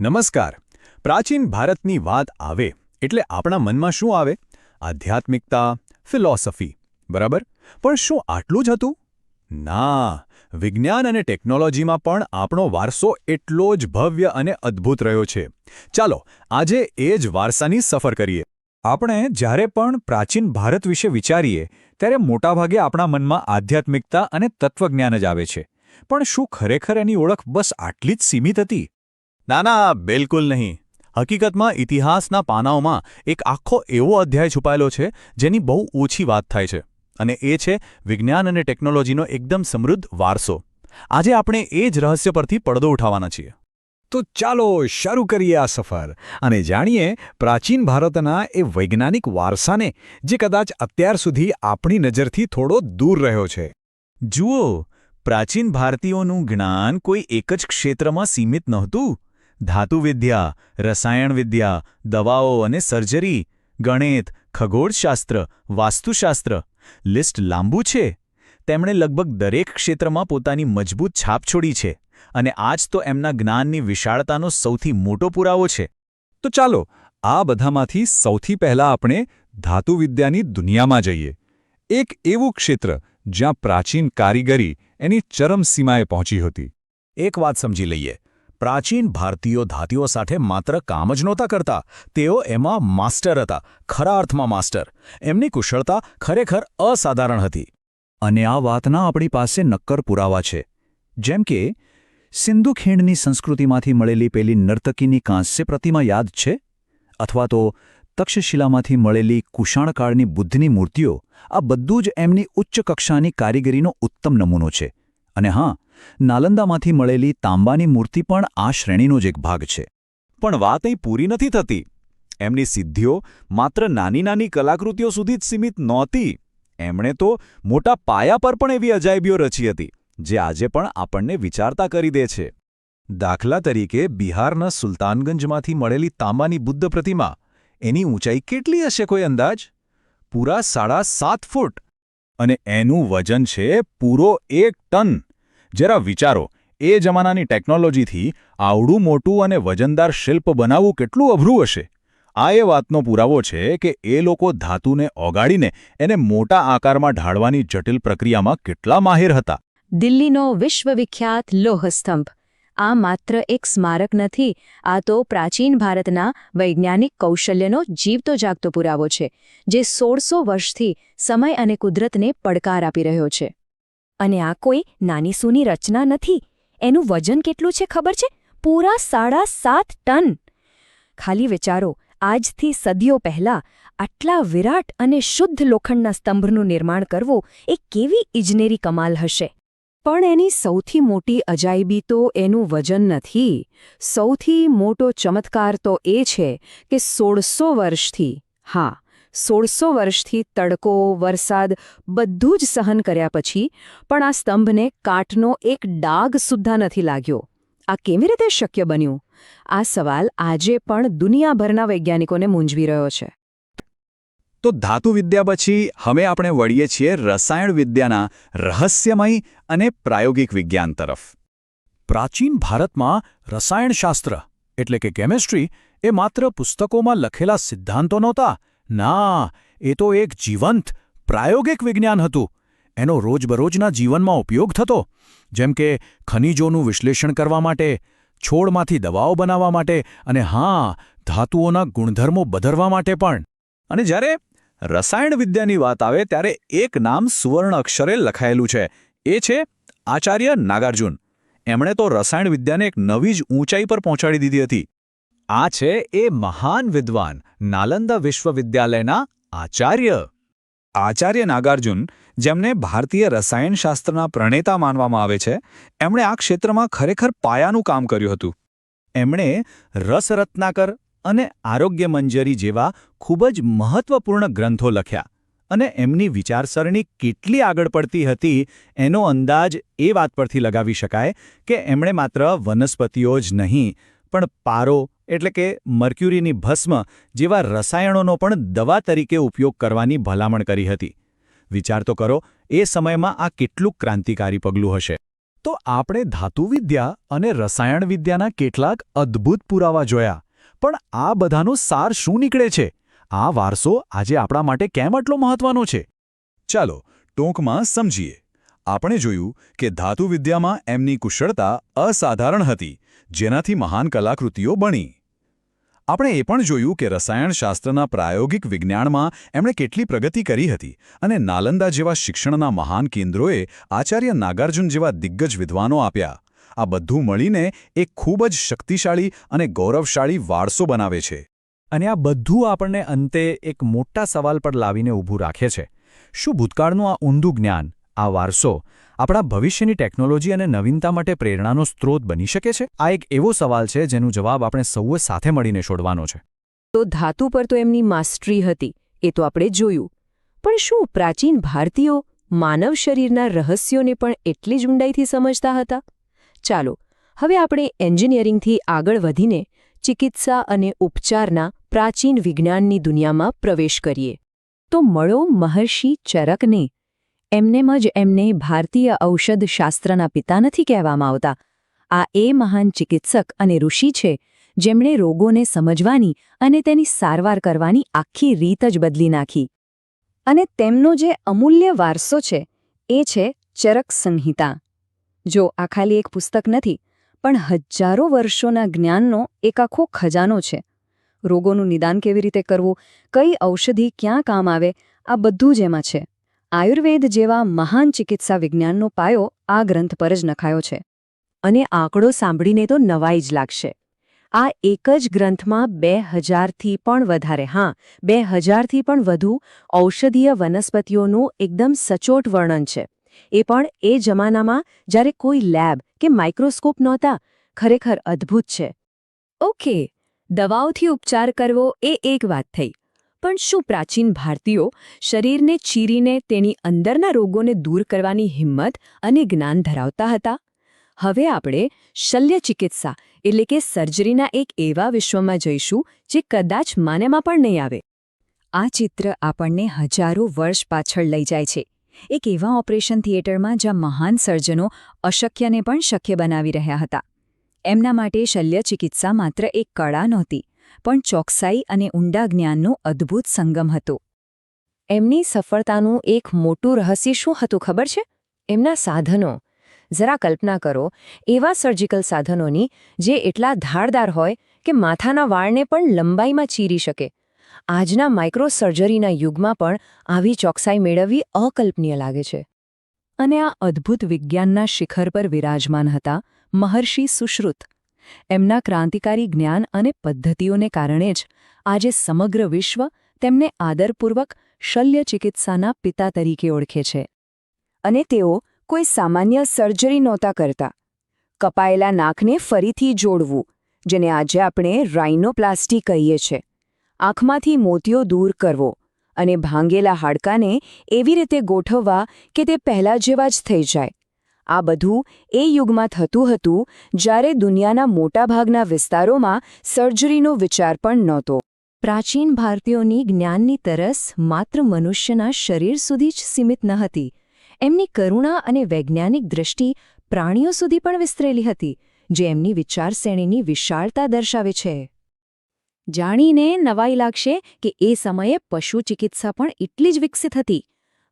નમસ્કાર. પ્રાચીન ભારતની વાત આવે એટલે આપણા મનમાં શું આવે? આધ્યાત્મિકતા, ફિલોસોફી, બરાબર? પણ શું આટલું જ હતું? ના, વિજ્ઞાન અને ટેકનોલોજીમાં પણ આપણો વારસો એટલો જ ભવ્ય અને અદ્ભુત રહ્યો છે. ચાલો, આજે એ જ વારસાની સફર કરીએ. આપણે જ્યારે પણ પ્રાચીન ભારત વિશે વિચારીએ, ત્યારે મોટાભાગે આપણા મનમાં આધ્યાત્મિકતા અને તત્વજ્ઞાન જ આવે છે. પણ શું ખરેખર એની ઓળખ બસ આટલી જ સીમિત હતી? ના ના, બિલકુલ નહીં. હકીકતમાં ઇતિહાસના પાનાઓમાં એક આખો એવો અધ્યાય છુપાયેલો છે, જેની બહુ ઓછી વાત થાય છે, અને એ છે વિજ્ઞાન અને ટેકનોલોજીનો એકદમ સમૃદ્ધ વારસો. આજે આપણે એ જ રહસ્ય પરથી પડદો ઉઠાવવાના છીએ. તો ચાલો શરૂ કરીએ આ સફર, અને જાણીએ પ્રાચીન ભારતના એ વૈજ્ઞાનિક વારસાને, જે કદાચ અત્યાર સુધી આપણી નજરથી થોડો દૂર રહ્યો છે. જુઓ, પ્રાચીન ભારતીયોનું જ્ઞાન કોઈ એક જ ક્ષેત્રમાં સીમિત નહોતું. ધાતુવિદ્યા, રસાયણવિદ્યા, દવાઓ અને સર્જરી, ગણિત, ખગોળશાસ્ત્ર, વાસ્તુશાસ્ત્ર. લિસ્ટ લાંબુ છે? તેમણે લગભગ દરેક ક્ષેત્રમાં પોતાની મજબૂત છાપ છોડી છે અને આજ તો એમના જ્ઞાનની વિશાળતાનો સૌથી મોટો પુરાવો છે. તો ચાલો, આ બધામાંથી સૌથી પહેલા આપણે ધાતુવિદ્યાની દુનિયામાં જઈએ. એક એવું ક્ષેત્ર જ્યાં પ્રાચીન કારીગરી એની ચરમસીમાએ પહોંચી હતી. એક વાત સમજી લઈએ. પ્રાચીન ભારતીયો ધાતીઓ સાથે માત્ર કામ જ નહોતા કરતા. તેઓ એમાં માસ્ટર હતા, ખરા અર્થમાં માસ્ટર. એમની કુશળતા ખરેખર અસાધારણ હતી. અને આ વાતના આપણી પાસે નક્કર પુરાવા છે. જેમ કે, સિંધુ ખીણની સંસ્કૃતિમાંથી મળેલી પેલી નર્તકીની કાંસ્ય પ્રતિમા યાદ છે? અથવા તો તક્ષશિલામાંથી મળેલી કુષાણકાળની બુદ્ધની મૂર્તિઓ? આ બધું જ એમની ઉચ્ચ કક્ષાની કારીગરીનો ઉત્તમ નમૂનો છે. અને હા, નાલંદામાંથી મળેલી તાંબાની મૂર્તિ પણ આ શ્રેણીનો જ એક ભાગ છે. પણ વાત અહીં પૂરી નથી થતી. એમની સિદ્ધિઓ માત્ર નાની નાની કલાકૃતિઓ સુધી જ સીમિત નહોતી. એમણે તો મોટા પાયા પર પણ એવી અજાયબીઓ રચી હતી, જે આજે પણ આપણને વિચારતા કરી દે છે. દાખલા તરીકે, બિહારના સુલતાનગંજમાંથી મળેલી તાંબાની બુદ્ધ પ્રતિમા, એની ઊંચાઈ કેટલી હશે કોઈ અંદાજ? પૂરા સાડા સાત ફૂટ. અને એનું વજન છે પૂરો એક ટન. જરા વિચારો, એ જમાનાની ટેકનોલોજીથી આવડું, મોટું અને વજનદાર શિલ્પ બનાવવું કેટલું અઘરું હશે? આ એ વાતનો પુરાવો છે કે એ લોકો ધાતુને ઓગાળીને એને મોટા આકારમાં ઢાળવાની જટિલ પ્રક્રિયામાં કેટલા માહિર હતા. દિલ્હીનો વિશ્વવિખ્યાત લોહસ્તંભ. આ માત્ર એક સ્મારક નથી, આ તો પ્રાચીન ભારતના વૈજ્ઞાનિક કૌશલ્યનો જીવતો જાગતો પુરાવો છે, જે સોળસો વર્ષથી સમય અને કુદરતને પડકાર આપી રહ્યો છે. અને આ કોઈ નાની સૂની રચના નથી. એનું વજન કેટલું છે ખબર છે? પૂરા સાડા સાત ટન. ખાલી વિચારો, આજથી સદીઓ પહેલા આટલા વિરાટ અને શુદ્ધ લોખંડના સ્તંભનું નિર્માણ કરવું એ કેવી ઇજનેરી કમાલ હશે? પણ એની સૌથી મોટી અજાયબી તો એનું વજન નથી. સૌથી મોટો ચમત્કાર તો એ છે કે સોળસો વર્ષથી, હા સોળસો વર્ષથી તડકો, વરસાદ બધું જ સહન કર્યા પછી પણ આ સ્તંભને કાટનો એક ડાઘ સુદ્ધા નથી લાગ્યો. આ કેવી રીતે શક્ય બન્યું? આ સવાલ આજે પણ દુનિયાભરના વૈજ્ઞાનિકોને મૂંઝવી રહ્યો છે. તો ધાતુવિદ્યા પછી હવે આપણે વળીએ છીએ રસાયણવિદ્યાના રહસ્યમય અને પ્રાયોગિક વિજ્ઞાન તરફ. પ્રાચીન ભારતમાં રસાયણશાસ્ત્ર, એટલે કે કેમેસ્ટ્રી, એ માત્ર પુસ્તકોમાં લખેલા સિદ્ધાંતો નહોતા ના, એ તો એક જીવંત, પ્રાયોગિક વિજ્ઞાન હતું. એનો રોજબરોજના જીવનમાં ઉપયોગ થતો. જેમ કે, ખનિજોનું વિશ્લેષણ કરવા માટે, છોડમાંથી દવાઓ બનાવવા માટે અને હા, ધાતુઓના ગુણધર્મો બદરવા માટે પણ. અને જ્યારે રસાયણવિદ્યાની વાત આવે, ત્યારે એક નામ સુવર્ણ અક્ષરે લખાયેલું છે. એ છે આચાર્ય નાગાર્જુન. એમણે તો રસાયણવિદ્યાને એક નવી જ ઊંચાઈ પર પહોંચાડી દીધી હતી. આ છે એ મહાન વિદ્વાન નાલંદા વિશ્વવિદ્યાલયના આચાર્ય. આચાર્ય નાગાર્જુન, જેમને ભારતીય રસાયણશાસ્ત્રના પ્રણેતા માનવામાં આવે છે, એમણે આ ક્ષેત્રમાં ખરેખર પાયાનું કામ કર્યું હતું. એમણે રસરત્નાકર અને આરોગ્ય મંજરી જેવા ખૂબ જ મહત્વપૂર્ણ ગ્રંથો લખ્યા અને એમની વિચારસરણી કેટલી આગળ પડતી હતી એનો અંદાજ એ વાત પરથી લગાવી શકાય કે એમણે માત્ર વનસ્પતિઓ જ નહીં, પણ પારો એટલે કે મર્ક્યુરીની ભસ્મ જેવા રસાયણોનો પણ દવા તરીકે ઉપયોગ કરવાની ભલામણ કરી હતી. વિચાર તો કરો, એ સમયમાં આ કેટલું ક્રાંતિકારી પગલું હશે. તો આપણે ધાતુવિદ્યા અને રસાયણવિદ્યાના કેટલાક અદ્ભુત પુરાવા જોયા, પણ આ બધાનો સાર શું નીકળે છે? આ વારસો આજે આપણા માટે કેમ આટલો મહત્વનો છે? ચાલો, ટૂંકમાં સમજીએ. આપણે જોયું કે ધાતુવિદ્યામાં એમની કુશળતા અસાધારણ હતી. જેનાથી મહાન કલાકૃતિઓ બની. આપણે એ પણ જોયું કે રસાયણશાસ્ત્રના પ્રાયોગિક વિજ્ઞાનમાં એમણે કેટલી પ્રગતિ કરી હતી અને નાલંદા જેવા શિક્ષણના મહાન કેન્દ્રોએ આચાર્ય નાગાર્જુન જેવા દિગ્ગજ વિદ્વાનો આપ્યા. આ બધું મળીને એક ખૂબ જ શક્તિશાળી અને ગૌરવશાળી વારસો બનાવે છે. અને આ બધું આપણને અંતે એક મોટા સવાલ પર લાવીને ઊભું રાખે છે. શું ભૂતકાળનું આ ઊંધું જ્ઞાન, આ વારસો આપણા ભવિષ્યની ટેકનોલોજી અને નવીનતા માટે પ્રેરણાનો સ્ત્રોત બની શકે છે? આ એક એવો સવાલ છે જેનો જવાબ આપણે સૌએ સાથે મળીને શોધવાનો છે. તો ધાતુ પર તો એમની માસ્ટરી હતી, એ તો આપણે જોયું. પણ શું પ્રાચીન ભારતીયો માનવ શરીરના રહસ્યોને પણ એટલી જ ઊંડાઈથી સમજતા હતા? ચાલો, હવે આપણે એન્જિનિયરિંગથી આગળ વધીને ચિકિત્સા અને ઉપચારના પ્રાચીન વિજ્ઞાનની દુનિયામાં પ્રવેશ કરીએ. તો મળો મહર્ષિ ચરકને એમનેમ જ એમને ભારતીય ઔષધશાસ્ત્રના પિતા નથી કહેવામાં આવતા. આ એ મહાન ચિકિત્સક અને ઋષિ છે, જેમણે રોગોને સમજવાની અને તેની સારવાર કરવાની આખી રીત જ બદલી નાખી. અને તેમનો જે અમૂલ્ય વારસો છે, એ છે ચરક સંહિતા. જો આ ખાલી એક પુસ્તક નથી, પણ હજારો વર્ષોના જ્ઞાનનો એક આખો ખજાનો છે. રોગોનું નિદાન કેવી રીતે કરવું, કઈ ઔષધિ ક્યાં કામ આવે, આ બધું જ એમાં છે. આયુર્વેદ જેવા મહાન ચિકિત્સા વિજ્ઞાનનો પાયો આ ગ્રંથ પર જ નખાયો છે. અને આંકડો સાંભળીને તો નવાઈ જ લાગશે. આ એક જ ગ્રંથમાં બે હજારથી પણ વધારે, હા, બે હજારથી પણ વધુ ઔષધીય વનસ્પતિઓનું એકદમ સચોટ વર્ણન છે. એ પણ એ જમાનામાં જ્યારે કોઈ લેબ કે માઇક્રોસ્કોપ નહોતા, ખરેખર અદ્ભુત છે. ઓકે, દવાઓથી ઉપચાર કરવો એ એક વાત થઈ. પણ શું પ્રાચીન ભારતીયો શરીરને ચીરીને તેની અંદરના રોગોને દૂર કરવાની હિંમત અને જ્ઞાન ધરાવતા હતા? હવે આપણે શલ્ય ચિકિત્સા એટલે કે સર્જરીના એક એવા વિશ્વમાં જઈશું જે કદાચ માનેમાં પણ નહીં આવે. આ ચિત્ર આપણને હજારો વર્ષ પાછળ લઈ જાય છે. એક એવા ઓપરેશન થિયેટરમાં જ્યાં મહાન સર્જનો અશક્યને પણ શક્ય બનાવી રહ્યા હતા. એમના માટે શલ્ય ચિકિત્સા માત્ર એક કળા નહોતી પણ ચોકસાઈ અને ઊંડા જ્ઞાનનો અદ્ભુત સંગમ હતો. એમની સફળતાનું એક મોટું રહસ્ય શું હતું ખબર છે? એમના સાધનો. જરા કલ્પના કરો, એવા સર્જિકલ સાધનોની જે એટલા ધારદાર હોય કે માથાના વાળને પણ લંબાઈમાં ચીરી શકે. આજના માઇક્રો સર્જરીના યુગમાં પણ આવી ચોકસાઈ મેળવવી અકલ્પનીય લાગે છે. અને આ અદ્ભુત વિજ્ઞાનના શિખર પર વિરાજમાન હતા મહર્ષિ સુશ્રુત. એમના ક્રાંતિકારી જ્ઞાન અને પદ્ધતિઓને કારણે જ આજે સમગ્ર વિશ્વ તેમને આદરપૂર્વક શલ્ય ચિકિત્સાના પિતા તરીકે ઓળખે છે. અને તેઓ કોઈ સામાન્ય સર્જરી નહોતા કરતા. કપાયેલા નાકને ફરીથી જોડવું, જેને આજે આપણે રાઇનોપ્લાસ્ટી કહીએ છે. આંખમાંથી મોતિયો દૂર કરવો અને ભાંગેલા હાડકાને એવી રીતે ગોઠવવા કે તે પહેલા જેવા જ થઈ જાય. આ બધું એ યુગમાં થતું હતું જ્યારે દુનિયાના મોટાભાગના વિસ્તારોમાં સર્જરીનો વિચાર પણ નહોતો. પ્રાચીન ભારતીયોની જ્ઞાનની તરસ માત્ર મનુષ્યના શરીર સુધી જ સીમિત ન હતી. એમની કરુણા અને વૈજ્ઞાનિક દૃષ્ટિ પ્રાણીઓ સુધી પણ વિસ્તરેલી હતી, જે એમની વિચારશ્રેણીની વિશાળતા દર્શાવે છે. જાણીને નવાઈ લાગશે કે એ સમયે પશુ ચિકિત્સા પણ એટલી જ વિકસિત હતી.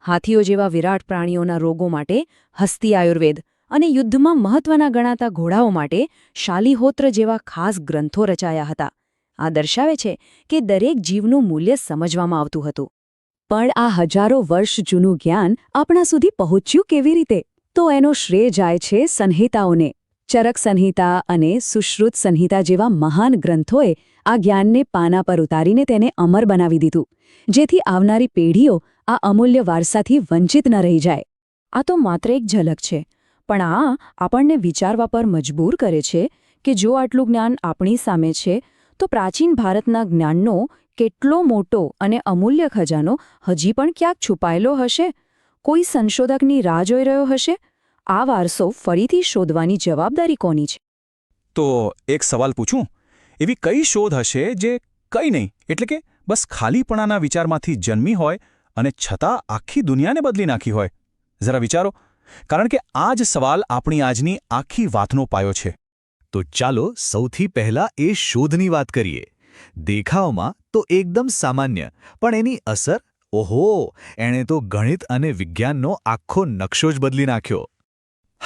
હાથીઓ જેવા વિરાટ પ્રાણીઓના રોગો માટે હસ્તી આયુર્વેદ અને યુદ્ધમાં મહત્વના ગણાતા ઘોડાઓ માટે શાલીહોત્ર જેવા ખાસ ગ્રંથો રચાયા હતા. આ દર્શાવે છે કે દરેક જીવનું મૂલ્ય સમજવામાં આવતું હતું. પણ આ હજારો વર્ષ જૂનું જ્ઞાન આપણા સુધી પહોંચ્યું કેવી રીતે? તો એનો શ્રેય જાય છે સંહિતાઓને. ચરક સંહિતા અને સુશ્રુત સંહિતા જેવા મહાન ગ્રંથોએ આ જ્ઞાનને પાના પર ઉતારીને તેને અમર બનાવી દીધું. જેથી આવનારી પેઢીઓ આ અમૂલ્ય વારસાથી વંચિત ન રહી જાય. આ તો માત્ર એક ઝલક છે, પણ આ આપણને વિચારવા પર મજબૂર કરે છે કે જો આટલું જ્ઞાન આપણી સામે છે, તો પ્રાચીન ભારતના જ્ઞાનનો કેટલો મોટો અને અમૂલ્ય ખજાનો હજી પણ ક્યાંક છુપાયેલો હશે? કોઈ સંશોધકની રાહ જોઈ રહ્યો હશે? આ વારસો ફરીથી શોધવાની જવાબદારી કોની છે? તો એક સવાલ પૂછું? એવી કઈ શોધ હશે જે કંઈ નહીં, એટલે કે બસ ખાલીપણાના વિચારમાંથી જન્મી હોય અને છતાં આખી દુનિયાને બદલી નાખી હોય. જરા વિચારો, કારણ કે આ જ સવાલ આપણી આજની આખી વાતનો પાયો છે. તો ચાલો સૌથી પહેલા એ શોધની વાત કરીએ. દેખાવમાં તો એકદમ સામાન્ય, પણ એની અસર, ઓહો, એણે તો ગણિત અને વિજ્ઞાનનો આખો નકશો જ બદલી નાખ્યો.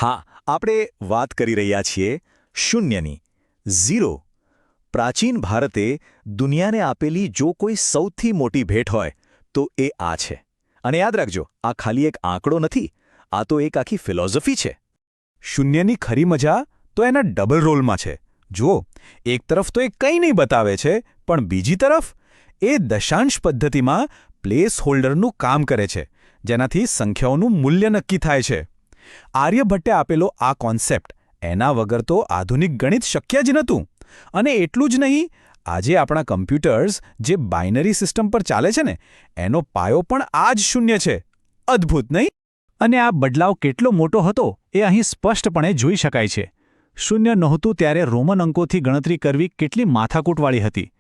હા, આપણે વાત કરી રહ્યા છીએ શૂન્યની, ઝીરો. પ્રાચીન ભારતે દુનિયાને આપેલી જો કોઈ સૌથી મોટી ભેટ હોય તો એ આ છે. અને યાદ રાખજો, આ ખાલી એક આંકડો નથી, આ તો એક આખી ફિલોસોફી છે. શૂન્યની ખરી મજા તો એના ડબલ રોલમાં છે. જુઓ, એક તરફ તો એ કંઈ નહીં બતાવે છે, પણ બીજી તરફ એ દશાંશ પદ્ધતિમાં પ્લેસ હોલ્ડરનું કામ કરે છે, જેનાથી સંખ્યાઓનું મૂલ્ય નક્કી થાય છે. આર્યભટ્ટે આપેલો આ કોન્સેપ્ટ એના વગર તો આધુનિક ગણિત શક્ય જ નહોતું. અને એટલું જ નહીં આજે આપણા કમ્પ્યુટર્સ જે બાઇનરી સિસ્ટમ પર ચાલે છે ને, એનો પાયો પણ આ જ શૂન્ય છે. અદ્ભુત, નહીં? અને આ બદલાવ કેટલો મોટો હતો એ અહીં સ્પષ્ટપણે જોઈ શકાય છે. શૂન્ય નહોતું ત્યારે રોમન અંકોથી ગણતરી કરવી કેટલી માથાકૂટવાળી હતી.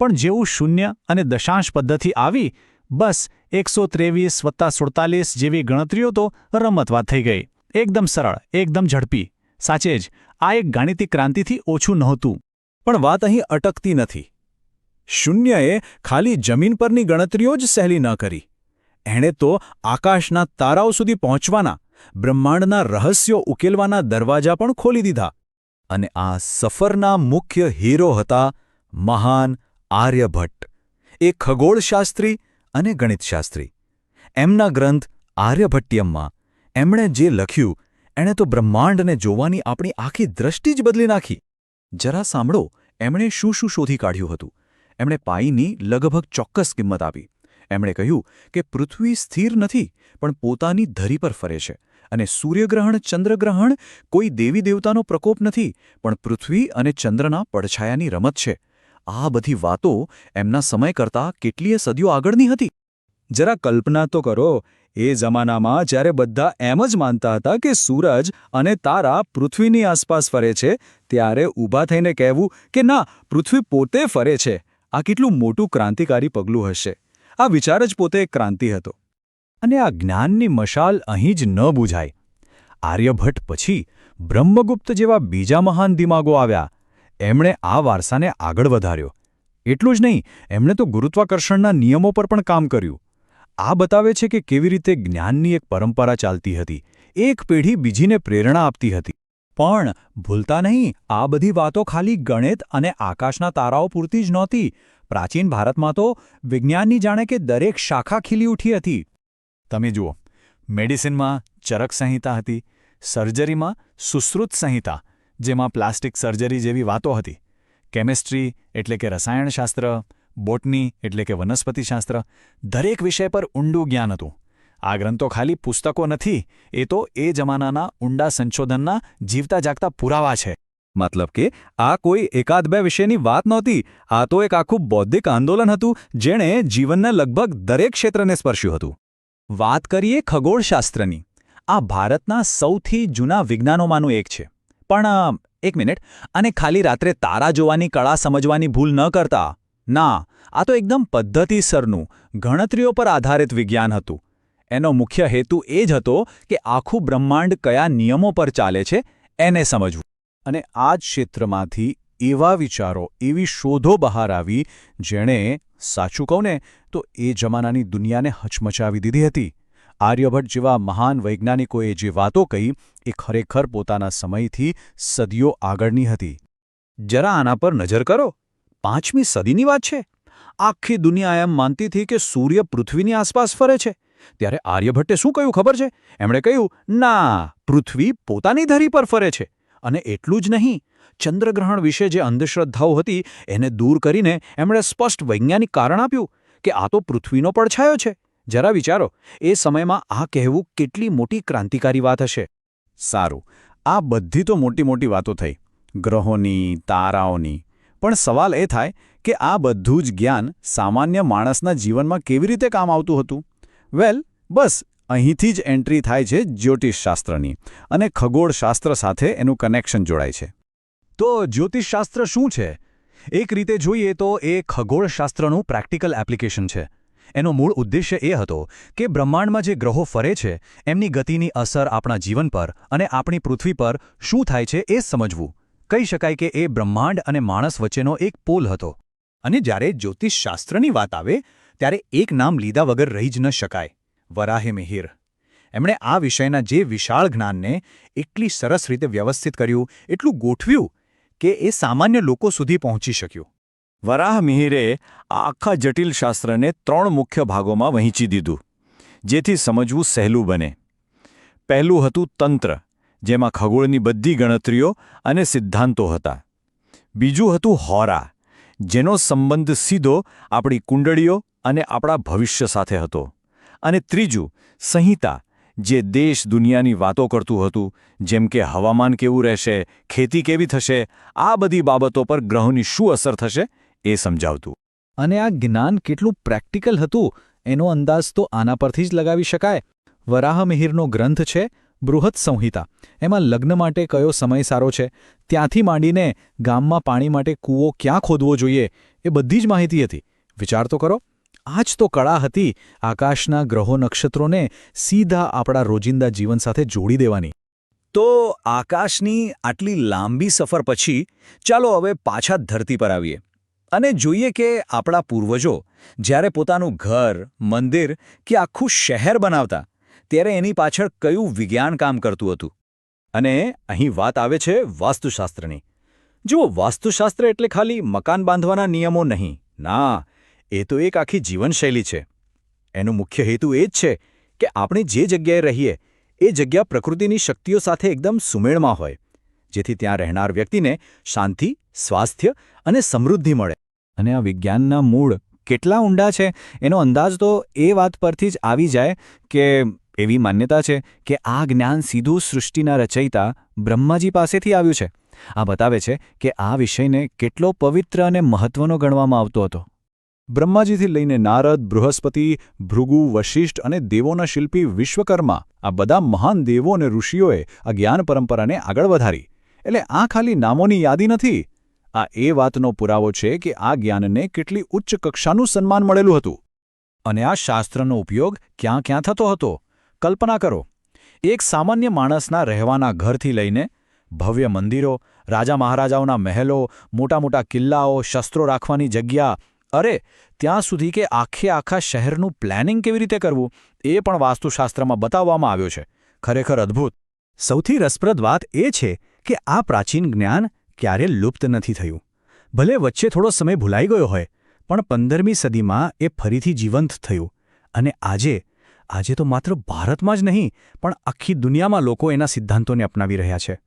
પણ જેવું શૂન્ય અને દશાંશ પદ્ધતિ આવી, બસ એકસો ત્રેવીસ વત્તા સુડતાલીસ જેવી ગણતરીઓ તો રમતવાત થઈ ગઈ. એકદમ સરળ, એકદમ ઝડપી. સાચે જ, આ એક ગાણિતિક ક્રાંતિથી ઓછું નહોતું. પણ વાત અહીં અટકતી નથી. શૂન્યએ ખાલી જમીન પરની ગણતરીઓ જ સહેલી ન કરી. એણે તો આકાશના તારાઓ સુધી પહોંચવાના, બ્રહ્માંડના રહસ્યો ઉકેલવાના દરવાજા પણ ખોલી દીધા અને આ સફરના મુખ્ય હીરો હતા મહાન આર્યભટ્ટ. એ ખગોળશાસ્ત્રી અને ગણિતશાસ્ત્રી. એમના ગ્રંથ આર્યભટ્ટિયમમાં. એમણે જે લખ્યું, એણે તો બ્રહ્માંડને જોવાની આપણી આખી દ્રષ્ટિ જ બદલી નાખી. જરા સાંભળો, એમણે શું શું શોધી કાઢ્યું હતું. એમણે પાઈની લગભગ ચોક્કસ કિંમત આપી. એમણે કહ્યું કે પૃથ્વી સ્થિર નથી, પણ પોતાની ધરી પર ફરે છે અને સૂર્યગ્રહણ, ચંદ્રગ્રહણ કોઈ દેવી દેવતાનો પ્રકોપ નથી, પણ પૃથ્વી અને ચંદ્રના પડછાયાની રમત છે. આ બધી વાતો એમના સમય કરતાં કેટલીય સદીઓ આગળની હતી. જરા કલ્પના તો કરો એ જમાનામાં જ્યારે બધા એમ જ માનતા હતા કે સૂરજ અને તારા પૃથ્વીની આસપાસ ફરે છે, ત્યારે ઊભા થઈને કહેવું કે ના, પૃથ્વી પોતે ફરે છે. આ કેટલું મોટું ક્રાંતિકારી પગલું હશે. આ વિચાર જ પોતે એક ક્રાંતિ હતો. અને આ જ્ઞાનની મશાલ અહીં જ ન બુઝાય. આર્યભટ્ટ પછી બ્રહ્મગુપ્ત જેવા બીજા મહાન દિમાગો આવ્યા. એમણે આ વારસાને આગળ વધાર્યો. એટલું જ નહીં, એમણે તો ગુરુત્વાકર્ષણના નિયમો પર પણ કામ કર્યું. આ બતાવે છે કે કેવી રીતે જ્ઞાનની એક પરંપરા ચાલતી હતી. એક પેઢી બીજીને પ્રેરણા આપતી હતી. પણ ભૂલતા નહીં, આ બધી વાતો ખાલી ગણિત અને આકાશના તારાઓ પૂરતી જ નહોતી. પ્રાચીન ભારતમાં તો વિજ્ઞાનની જાણે કે દરેક શાખા ખીલી ઉઠી હતી. તમે જુઓ, મેડિસિનમાં ચરક સંહિતા હતી, સર્જરીમાં સુશ્રુત સંહિતા, જેમાં પ્લાસ્ટિક સર્જરી જેવી વાતો હતી. કેમિસ્ટ્રી એટલે કે રસાયણશાસ્ત્ર બોટની, એટલે કે વનસ્પતિશાસ્ત્ર, દરેક વિષય પર ઊંડું જ્ઞાન હતું. આ ગ્રંથો ખાલી પુસ્તકો નથી, એ તો એ જમાનાના ઊંડા સંશોધનના જીવતા જાગતા પુરાવા છે. મતલબ કે આ કોઈ એકાદ બે વિષયની વાત નહોતી, આ તો એક આખું બૌદ્ધિક આંદોલન હતું, જેણે જીવનના લગભગ દરેક ક્ષેત્રને સ્પર્શ્યું હતું. વાત કરીએ ખગોળશાસ્ત્રની. આ ભારતના સૌથી જૂના વિજ્ઞાનોમાંનું એક છે. પણ એક મિનિટ, અને ખાલી રાત્રે તારા જોવાની કળા સમજવાની ભૂલ ન કરતા. ના, આ તો એકદમ પદ્ધતિસરનું, ગણતરીઓ પર આધારિત વિજ્ઞાન હતું. એનો મુખ્ય હેતુ એ જ હતો કે આખું બ્રહ્માંડ કયા નિયમો પર ચાલે છે એને સમજવું. અને આ જ ક્ષેત્રમાંથી એવા વિચારો, એવી શોધો બહાર આવી જેણે, સાચું કહું ને, તો એ જમાનાની દુનિયાને હચમચાવી દીધી હતી. આર્યભટ્ટ જેવા મહાન વૈજ્ઞાનિકોએ જે વાતો કહી, એ ખરેખર પોતાના સમયથી સદીઓ આગળની હતી. જરા આના પર નજર કરો. પાંચમી સદીની વાત છે? આખી દુનિયા એમ માનતી હતી કે સૂર્ય પૃથ્વીની આસપાસ ફરે છે. ત્યારે આર્યભટ્ટે શું કહ્યું ખબર છે? એમણે કહ્યું, ના, પૃથ્વી પોતાની ધરી પર ફરે છે. અને એટલું જ નહીં, ચંદ્રગ્રહણ વિશે જે અંધશ્રદ્ધાઓ હતી, એને દૂર કરીને એમણે સ્પષ્ટ વૈજ્ઞાનિક કારણ આપ્યું કે આ તો પૃથ્વીનો પડછાયો છે. જરા વિચારો, એ સમયમાં આ કહેવું કેટલી મોટી ક્રાંતિકારી વાત હશે? સારું, આ બધી તો મોટી મોટી વાતો થઈ. ગ્રહોની, તારાઓની પણ સવાલ એ થાય કે આ બધું જ જ્ઞાન સામાન્ય માણસના જીવનમાં કેવી રીતે કામ આવતું હતું? વેલ, બસ, અહીંથી જ એન્ટ્રી થાય છે જ્યોતિષશાસ્ત્રની અને ખગોળશાસ્ત્ર સાથે એનું કનેક્શન જોડાય છે. તો જ્યોતિષશાસ્ત્ર શું છે? એક રીતે જોઈએ તો એ ખગોળશાસ્ત્રનું પ્રેક્ટિકલ એપ્લિકેશન છે. એનો મૂળ ઉદ્દેશ્ય એ હતો કે બ્રહ્માંડમાં જે ગ્રહો ફરે છે, એમની ગતિની અસર આપણા જીવન પર અને આપણી પૃથ્વી પર શું થાય છે એ સમજવું. કહી શકાય કે એ બ્રહ્માંડ અને માણસ વચ્ચેનો એક પોલ હતો. અને જ્યારે જ્યોતિષશાસ્ત્રની વાત આવે, ત્યારે એક નામ લીધા વગર રહી જ ન શકાય. વરાહે મિહિર. એમણે આ વિષયના જે વિશાળ જ્ઞાનને એટલી સરસ રીતે વ્યવસ્થિત કર્યું, એટલું ગોઠવ્યું કે એ સામાન્ય લોકો સુધી પહોંચી શક્યું. વરાહ મિહિરે આખા જટિલ શાસ્ત્રને ત્રણ મુખ્ય ભાગોમાં વહેંચી દીધું, જેથી સમજવું સહેલું બને. પહેલું હતું તંત્ર. જેમાં ખગોળની બધી ગણતરીઓ અને સિદ્ધાંતો હતા. બીજું હતું હોરા, જેનો સંબંધ સીધો આપણી કુંડળીઓ અને આપણા ભવિષ્ય સાથે હતો. અને ત્રીજું, સંહિતા, જે દેશ દુનિયાની વાતો કરતું હતું, જેમ કે હવામાન કેવું રહેશે, ખેતી કેવી થશે, આ બધી બાબતો પર ગ્રહોની શું અસર થશે એ સમજાવતું. અને આ જ્ઞાન કેટલું પ્રેક્ટિકલ હતું એનો અંદાજ તો આના પરથી જ લગાવી શકાય. વરાહમિહિરનો ગ્રંથ છે બૃહદ સંહિતા. એમાં લગ્ન માટે કયો સમય સારો છે? ત્યાંથી માંડીને ગામમાં પાણી માટે કૂવો ક્યાં ખોદવો જોઈએ? એ બધી જ માહિતી હતી. વિચાર તો કરો. આ જ તો કળા હતી આકાશના ગ્રહો નક્ષત્રોને સીધા આપણા રોજિંદા જીવન સાથે જોડી દેવાની. તો આકાશની આટલી લાંબી સફર પછી ચાલો હવે પાછા ધરતી પર આવીએ. અને જોઈએ કે આપણા પૂર્વજો જ્યારે પોતાનું ઘર, મંદિર કે આખું શહેર બનાવતા ત્યારે એની પાછળ કયું વિજ્ઞાન કામ કરતું હતું? અને અહીં વાત આવે છે વાસ્તુશાસ્ત્રની. જુઓ, વાસ્તુશાસ્ત્ર એટલે ખાલી મકાન બાંધવાના નિયમો નહીં. ના, એ તો એક આખી જીવનશૈલી છે. એનો મુખ્ય હેતુ એ જ છે કે આપણે જે જગ્યાએ રહીએ, એ જગ્યા પ્રકૃતિની શક્તિઓ સાથે એકદમ સુમેળમાં હોય, જેથી ત્યાં રહેનાર વ્યક્તિને શાંતિ, સ્વાસ્થ્ય અને સમૃદ્ધિ મળે. અને આ વિજ્ઞાનના મૂળ કેટલા ઊંડા છે, એનો અંદાજ તો એ વાત પરથી જ આવી જાય કે એવી માન્યતા છે કે આ જ્ઞાન સીધું સૃષ્ટિના રચયિતા બ્રહ્માજી પાસેથી આવ્યું છે. આ બતાવે છે કે આ વિષયને કેટલો પવિત્ર અને મહત્વનો ગણવામાં આવતો હતો. બ્રહ્માજીથી લઈને નારદ, બૃહસ્પતિ, ભૃગુ, વશિષ્ઠ અને દેવોના શિલ્પી વિશ્વકર્મા, આ બધા મહાન દેવો અને ઋષિઓએ આ જ્ઞાન પરંપરાને આગળ વધારી. એટલે આ ખાલી નામોની યાદી નથી. આ એ વાતનો પુરાવો છે કે આ જ્ઞાનને કેટલી ઉચ્ચ કક્ષાનું સન્માન મળેલું હતું. અને આ શાસ્ત્રનો ઉપયોગ ક્યાં ક્યાં થતો હતો? કલ્પના કરો. એક સામાન્ય માણસના રહેવાના ઘરથી લઈને ભવ્ય મંદિરો, રાજા મહારાજાઓના મહેલો, મોટા મોટા કિલ્લાઓ, શસ્ત્રો રાખવાની જગ્યા. અરે, ત્યાં સુધી કે આખે આખા શહેરનું પ્લાનિંગ કેવી રીતે કરવું, એ પણ વાસ્તુશાસ્ત્રમાં બતાવવામાં આવ્યો છે. ખરેખર અદ્ભુત. સૌથી રસપ્રદ વાત એ છે કે આ પ્રાચીન જ્ઞાન ક્યારે લુપ્ત નથી થયું. ભલે વચ્ચે થોડો સમય ભૂલાઈ ગયો હોય, પણ પંદરમી સદીમાં એ ફરીથી જીવંત થયું. અને આજે આજે તો માત્ર ભારતમાં જ નહીં, પણ આખી દુનિયામાં લોકો એના સિદ્ધાંતોને અપનાવી રહ્યા છે.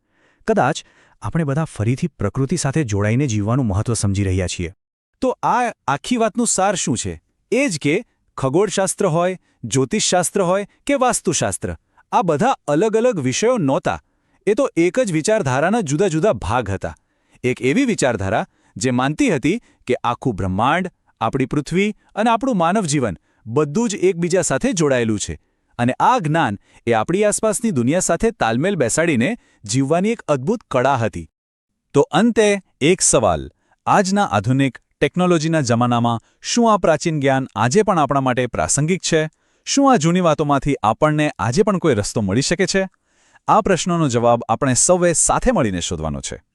કદાચ આપણે બધા ફરીથી પ્રકૃતિ સાથે જોડાઈને જીવવાનું મહત્વ સમજી રહ્યા છીએ. તો આ આખી વાતનું સાર શું છે? એ જ કે ખગોળશાસ્ત્ર હોય, જ્યોતિષશાસ્ત્ર હોય કે વાસ્તુશાસ્ત્ર, આ બધા અલગ અલગ વિષયો નહોતા. એ તો એક જ વિચારધારાના જુદા જુદા ભાગ હતા. એક એવી વિચારધારા જે માનતી હતી કે આખું બ્રહ્માંડ, આપણી પૃથ્વી અને આપણું માનવ જીવન બધું જ એકબીજા સાથે જોડાયેલું છે. અને આ જ્ઞાન એ આપણી આસપાસની દુનિયા સાથે તાલમેલ બેસાડીને જીવવાની એક અદ્ભુત કળા હતી. તો અંતે એક સવાલ. આજના આધુનિક ટેકનોલોજીના જમાનામાં શું આ પ્રાચીન જ્ઞાન આજે પણ આપણા માટે પ્રાસંગિક છે? શું આ જૂની વાતોમાંથી આપણને આજે પણ કોઈ રસ્તો મળી શકે છે? આ પ્રશ્નોનો જવાબ આપણે સૌએ સાથે મળીને શોધવાનો છે.